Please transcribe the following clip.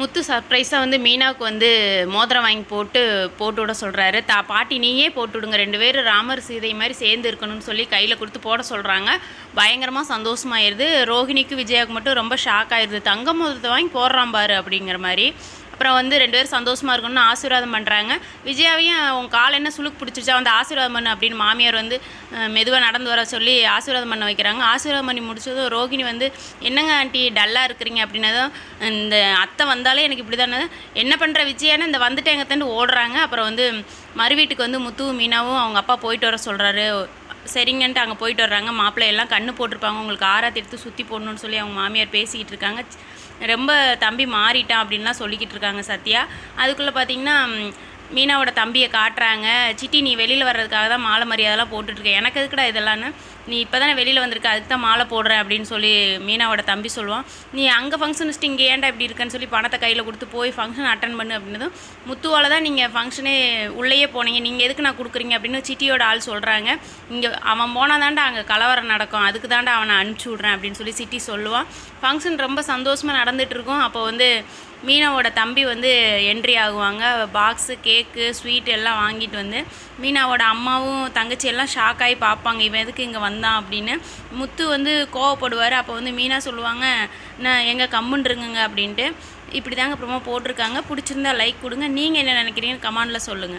முத்து சர்ப்ரைஸாக வந்து மீனாவுக்கு வந்து மோதிரம் வாங்கி போட்டு போட்டு விட சொல்கிறாரு தா பாட்டி நீயே போட்டு விடுங்க. ரெண்டு பேரும் ராமர் சீதை மாதிரி சேர்ந்து இருக்கணும்னு சொல்லி கையில் கொடுத்து போட சொல்கிறாங்க பயங்கரமாக சந்தோஷமாயிருது. ரோஹிணிக்கு விஜயாவுக்கு மட்டும் ரொம்ப ஷாக் ஆயிடுது தங்க மோதிரத்தை வாங்கி போடுறான் பாரு அப்படிங்கிற மாதிரி. அப்புறம் வந்து ரெண்டு பேரும் சந்தோஷமாக இருக்கணும்னு ஆசீர்வாதம் பண்ணுறாங்க விஜயாவையும் உன் கால் என்ன சுழுக்கு பிடிச்சிருச்சா வந்து ஆசீர்வாதம் பண்ணு அப்படின்னு மாமியார் வந்து மெதுவாக நடந்து வர சொல்லி ஆசீர்வாதம் பண்ண வைக்கிறாங்க. ஆசீர்வாதம் பண்ணி முடிச்சதும் ரோகிணி வந்து என்னங்க ஆண்டி டல்லாக இருக்கிறீங்க அப்படின்னதும் இந்த அத்தை வந்து வந்தாலே எனக்கு இப்படி தானே என்ன பண்ணுற விஜயான்னு இந்த வந்துட்டேங்க தண்டு ஓடுறாங்க. அப்புறம் வந்து மறு வீட்டுக்கு வந்து முத்துவும் மீனாவும் அவங்க அப்பா போயிட்டு வர சொல்கிறாரு சரிங்கன்ட்டு அங்கே போயிட்டு வர்றாங்க. மாப்பிள்ளை எல்லாம் கண்ணு போட்டிருப்பாங்க. உங்களுக்கு ஆராத்தி எடுத்து சுற்றி போடணும்னு சொல்லி அவங்க மாமியார் பேசிக்கிட்டு இருக்காங்க. ரொம்ப தம்பி மாறிட்டான் அப்படின்லாம் சொல்லிக்கிட்டு இருக்காங்க சத்யா. அதுக்குள்ளே பார்த்தீங்கன்னா மீனாவோட தம்பியை காட்டுறாங்க. சிட்டி நீ வெளியில் வர்றதுக்காக தான் மாலை மரியாதைலாம் போட்டுட்ருக்க எனக்கு எதுக்குடா இதெல்லாம்னு? நீ இப்போ தானே வெளியில் வந்திருக்க அதுக்கு தான் மாலை போடுறேன் அப்படின்னு சொல்லி மீனாவோட தம்பி சொல்லுவான். நீ அங்கே ஃபங்க்ஷன் வச்சுட்டு இங்கே ஏன்டா இப்படி இருக்கேன்னு சொல்லி பணத்தை கையில் கொடுத்து போய் ஃபங்க்ஷன் அட்டன் பண்ணு அப்படின்னதும் முத்துவால் தான் நீங்கள் ஃபங்க்ஷனே உள்ளேயே போனீங்க. நீங்கள் எதுக்கு நான் கொடுக்குறீங்க அப்படின்னு சிட்டியோட ஆள் சொல்கிறாங்க இங்கே அவன் போனால் தாண்டா அங்கே கலவரம் நடக்கும். அதுக்கு தாண்டா அவனை அனுப்பிச்சி விட்றேன் அப்படின்னு சொல்லி சிட்டி சொல்லுவான். ஃபங்க்ஷன் ரொம்ப சந்தோஷமாக நடந்துகிட்ருக்கும் அப்போ வந்து மீனாவோட தம்பி வந்து என்ட்ரி ஆகுவாங்க. பாக்ஸு கேக்கு ஸ்வீட் எல்லாம் வாங்கிட்டு வந்து மீனாவோட அம்மாவும் தங்கச்சி எல்லாம் ஷாக் ஆகி பார்ப்பாங்க. இவன் எதுக்கு இங்கே வந்தான்? அப்படின்னு. முத்து வந்து கோவப்படுவார். அப்போ வந்து மீனா சொல்லுவாங்க நான் எங்கே கம்முன்ருங்க அப்படின்ட்டு. இப்படி தாங்க அப்புறமா போட்டிருக்காங்க. பிடிச்சிருந்தா லைக் கொடுங்க. நீங்கள் என்ன நினைக்கிறீங்கன்னு கமெண்டில் சொல்லுங்கள்